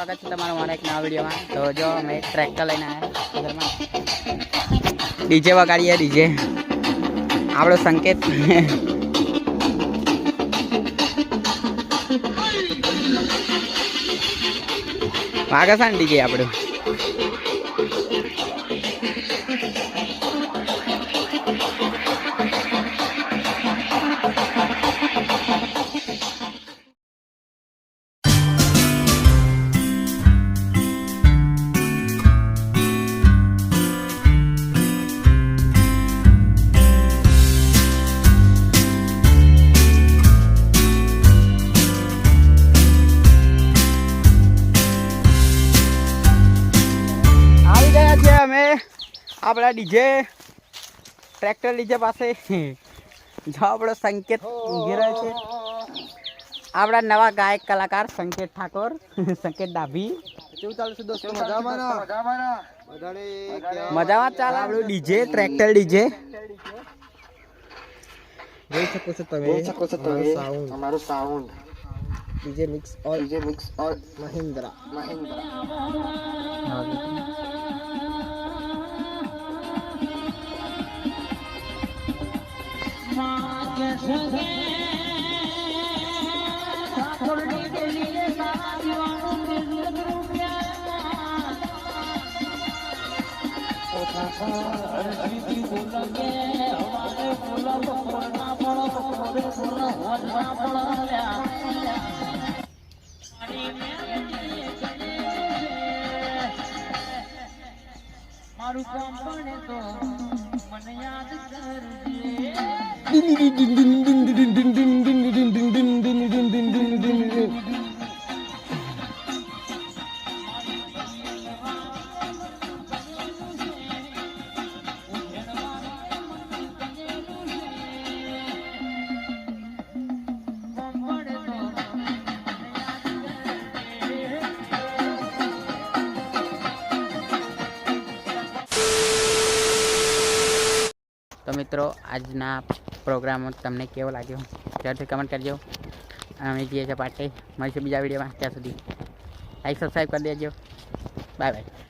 સ્વાગત છે તમારું મારા એક નવા વિડીયોમાં. તો જો અમે ટ્રેક્ટર લઈને આવ્યા ડીજે વગાડીએ, ડીજે. આપણો સંકેત. વાગે છે ને ડીજે આપણું? આપણા ડીજે ટ્રેક્ટર ડીજે પાસે જો આપણો સંકેત ઘેરાય રહ્યો છે. આપણા નવા ગાયક કલાકાર સંકેત ઠાકોર સંકેત ડાભી. કેવું ચાલે છે દોસ્તો? મજામાં મજામાં ચાલે. આપણું ડીજે ટ્રેક્ટર ડીજે. જોઈ શકો છો તમે. જોઈ શકો છો તમે. સાઉન્ડ અમારો sound DJ mix all DJ mix ઓર મહિન્દ્રા. મહિન્દ્રા. બોલગે હવારે બોલો પકોરના પડો પકોરે બોલો હોજના પડો લ્યા મારું કામ પડે તો મને યાદ કરજે તો મિત્રો, આજના પ્રોગ્રામ તમને કેવો લાગ્યો? જરૂરથી કમેન્ટ કરજો. અમે જઈએ છીએ પાટે મળીશું બીજા વિડીયોમાં ત્યાં સુધી. લાઈક સબસ્ક્રાઈબ કરી દેજો. Bye bye